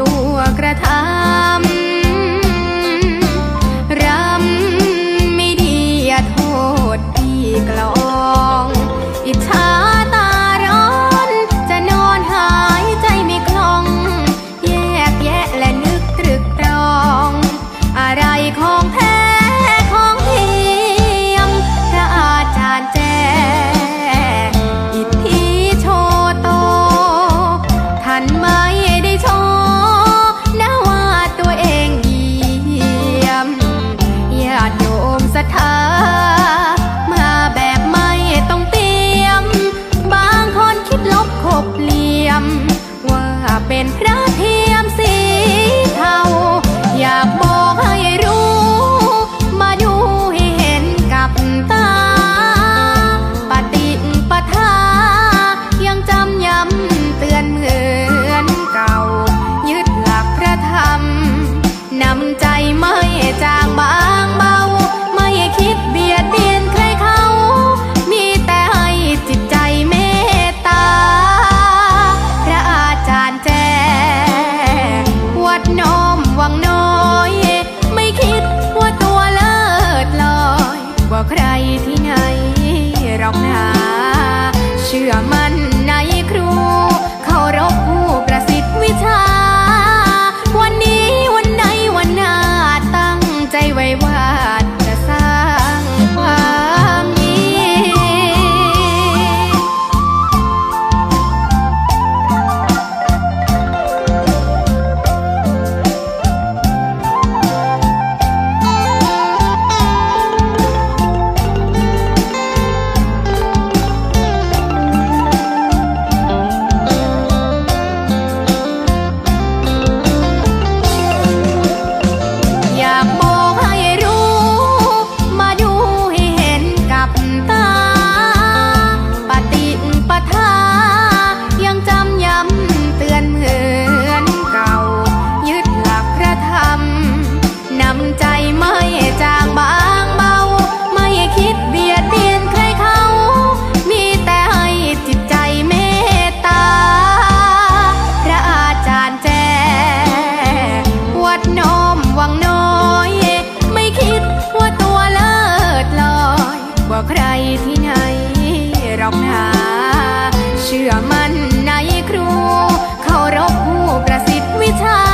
ตัวกระทำ เชื่อมั่นในครูเคารพผู้ประสิทธิ์วิชา